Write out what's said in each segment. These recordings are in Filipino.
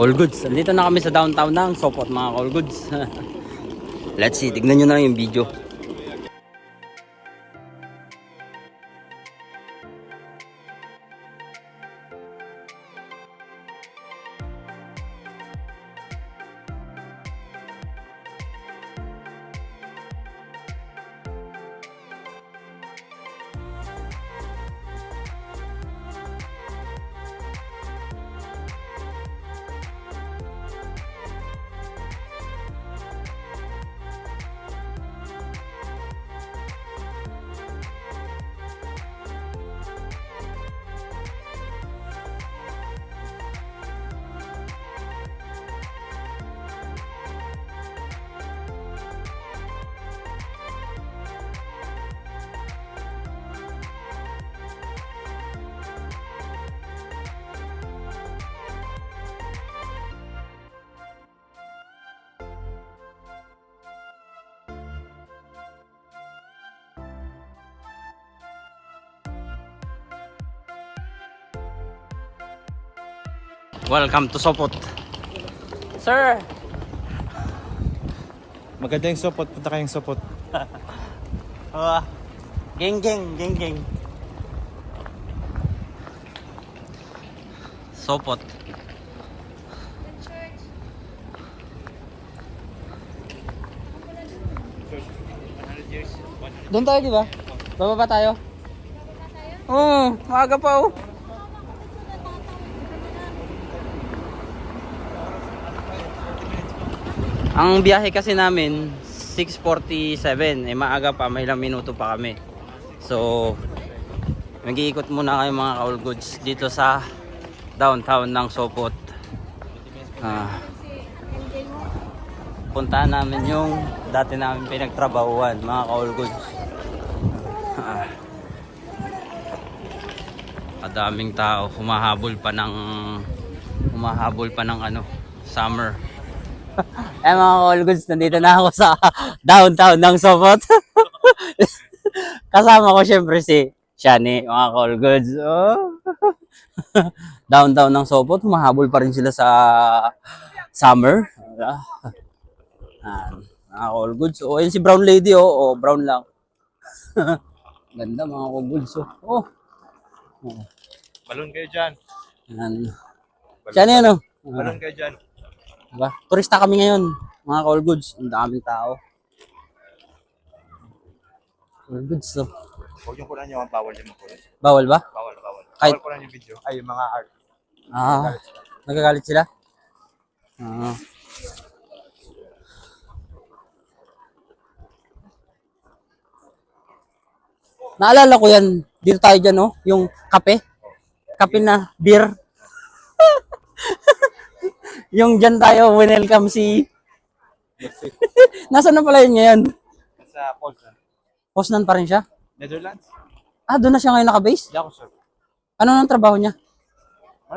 All goods. Andito na kami sa downtown ng Sopot mga all goods. Let's see, tignan nyo na yung video. Welcome to Sopot. Sir! Maganda yung sopot, punta kayong sopot. Uh, geng geng, geng geng. Sopot. Doon tayo, di ba? Bababa tayo? Oo, oh, maaga pa oh. Ang biyahe kasi namin 6:47 eh maaga pa may ilang minuto pa kami. So mag-iikot muna kayo mga kaul goods dito sa downtown ng Sopot. Ah. puntahan namin yung dati namin pinagtrabahuan mga kaul goods. Ah. Madaming tao humahabol pa ng humahabol pa ng ano summer. Eh mga all goods, nandito na ako sa downtown ng Sopot. Kasama ko syempre si Shani, mga all goods. Oh. downtown ng Sopot, humahabol pa rin sila sa summer. Ah, mga all goods. Oh, yun si Brown Lady, oh, oh brown lang. Ganda mga all goods. Oh. oh. Balon kayo dyan. Yan. Shani, ano? Balon kayo dyan. Diba? Turista kami ngayon, mga all goods. Ang daming tao. All goods to. Huwag yung kunan yung bawal yung makunan. Bawal ba? Bawal, bawal. Kahit- Bawal kunan yung video. Ay, yung mga art. Ah, nagagalit sila? Ah. Naalala ko yan. Dito tayo dyan, no? Yung kape. Kape na beer. Yung dyan tayo, welcome si... Nasaan na pala yun ngayon? Sa Polska. Poznan pa rin siya? Netherlands? Ah, doon na siya ngayon nakabase? Hindi ako sure. Ano nang trabaho niya?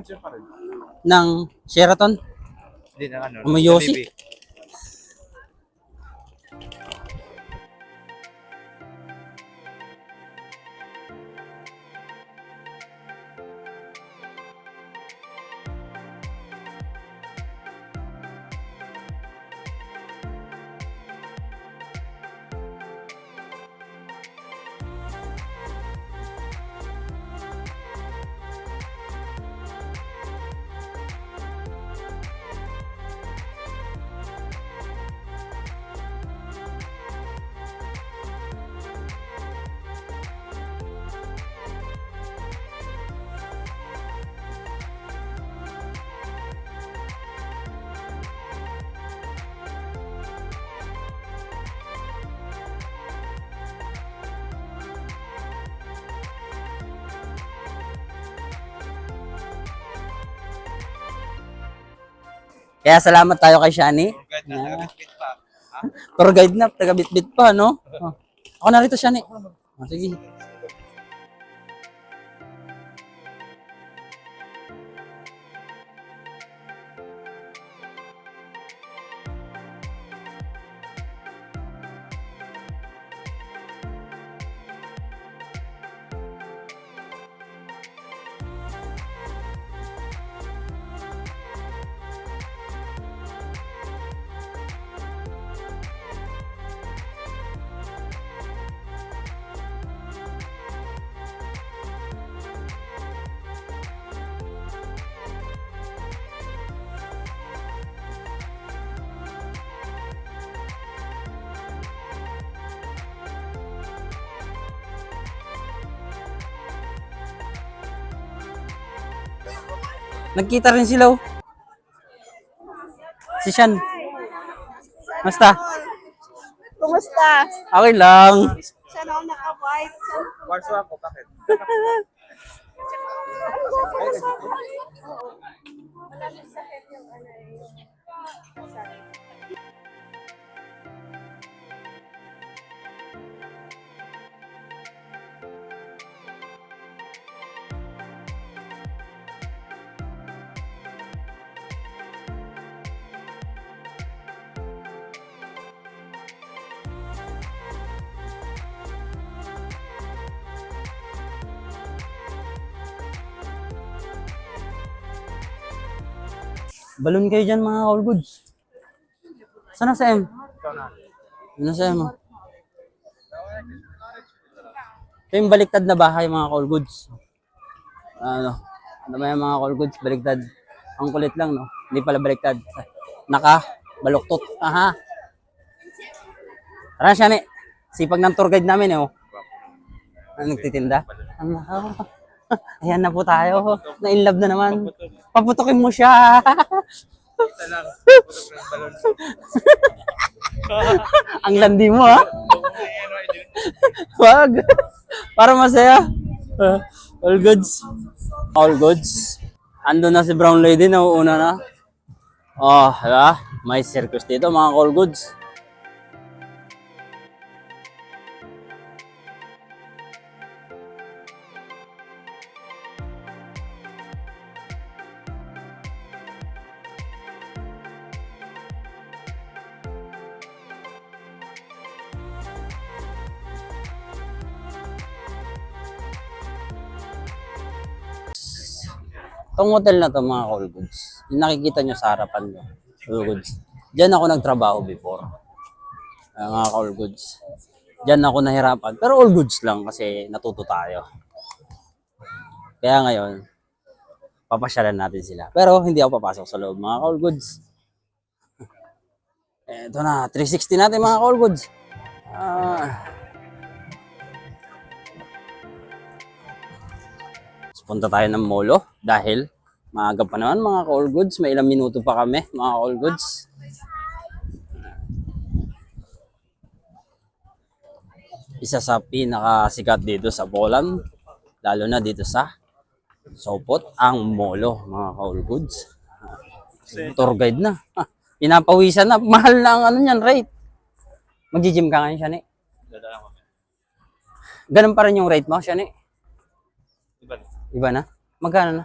Siya pa rin? Ng Sheraton? Hindi na ano. Umayosi? Kaya salamat tayo kay Shani. Na nakabit pa. Ha? Tour guide na, taga-bitbit pa, no? Oh. Ako na rito, Shani. Oh, sige. Nagkita rin sila oh. Si Sean. Basta? Kumusta? Okay lang. Sana ako naka-white. Warsaw ako, bakit? Balon kayo dyan mga all goods. Sana sa M? Ano sa M? oh? Ito yung baliktad na bahay mga all goods. Ano? Ano ba yung mga all goods? Baliktad. Ang kulit lang, no? Hindi pala baliktad. Naka, baluktot. Aha. Tara siya. Sipag ng tour guide namin, eh, oh. Ano, nagtitinda? Ano, oh. Ayan na po tayo. Na-in love na naman. Paputokin mo siya. Isa lang. Ang landi mo, ha? Wag. Para masaya. Uh, all goods. All goods. Ando na si Brown Lady, nauuna na. Oh, diba? May circus dito, mga all goods. Itong hotel na to mga all goods, yung nakikita nyo sa harapan nyo, all goods. Diyan ako nagtrabaho before. Ah, mga all goods. Diyan ako nahirapan. Pero all goods lang kasi natuto tayo. Kaya ngayon, papasyalan natin sila. Pero hindi ako papasok sa loob mga all goods. Ito na, 360 natin mga all goods. Ah. Punta tayo ng molo dahil maaga pa naman mga all goods. May ilang minuto pa kami mga all goods. Isa sa pinakasikat dito sa Poland, lalo na dito sa Sopot, ang molo mga all goods. Tour guide na. Ah, pinapawisan na. Mahal na ang ano niyan, rate. Magji-gym ka ngayon, Shani? Ganun pa rin yung rate mo, Shani? Iba na. Iba na? Magkano na?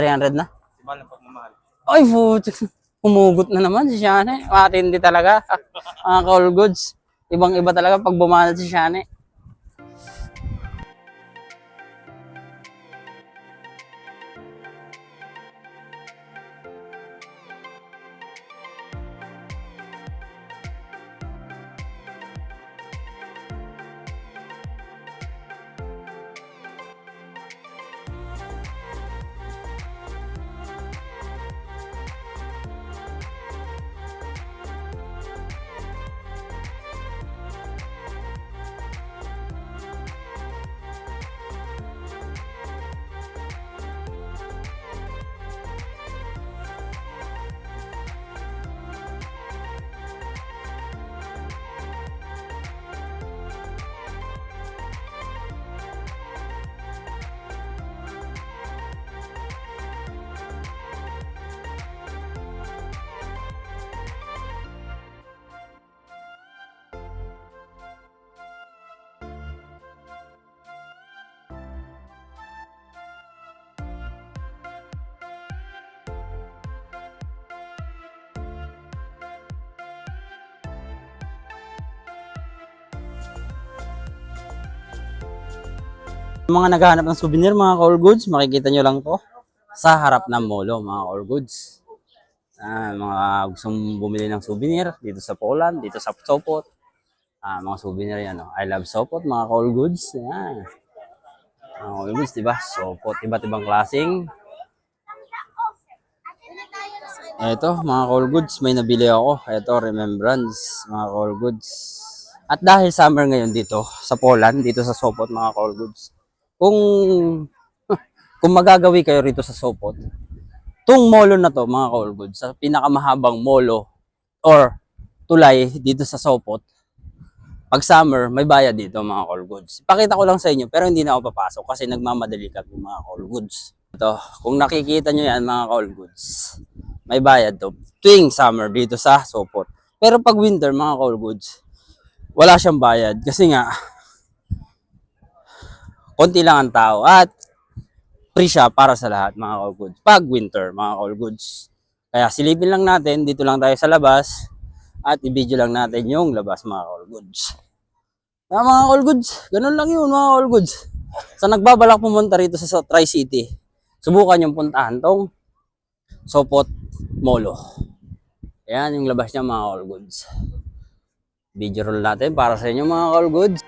300 na? Iba lang pagmamahal. Ay, putik. Humugot na naman si Shane. Matindi talaga. Mga call goods. Ibang-iba talaga pag bumanat si Shane. Mga naghahanap ng souvenir, mga call goods, makikita nyo lang to sa harap ng molo, mga call goods. Ah, mga gustong bumili ng souvenir dito sa Poland, dito sa Sopot. Ah, mga souvenir yan, oh. I love Sopot, mga call goods. Yan. Mga call goods, di ba? Sopot, iba't ibang klaseng. Eto, mga call goods, may nabili ako. Eto, remembrance, mga call goods. At dahil summer ngayon dito, sa Poland, dito sa Sopot, mga call goods, kung kung magagawi kayo rito sa Sopot, Tung molo na to, mga goods, sa pinakamahabang molo or tulay dito sa Sopot, pag summer, may bayad dito mga call. Pakita ko lang sa inyo, pero hindi na ako papasok kasi nagmamadali kami mga call goods. Ito, kung nakikita nyo yan mga call may bayad to. Tuwing summer dito sa Sopot. Pero pag winter mga call wala siyang bayad kasi nga, konti lang ang tao at free siya para sa lahat mga call goods. Pag winter mga call goods. Kaya silipin lang natin, dito lang tayo sa labas at i-video lang natin yung labas mga all goods. Na mga all goods, ganun lang yun mga all goods. Sa nagbabalak pumunta rito sa, sa Tri-City, subukan yung puntahan tong Sopot Molo. Ayan yung labas niya mga all goods. Video roll natin para sa inyo mga all goods.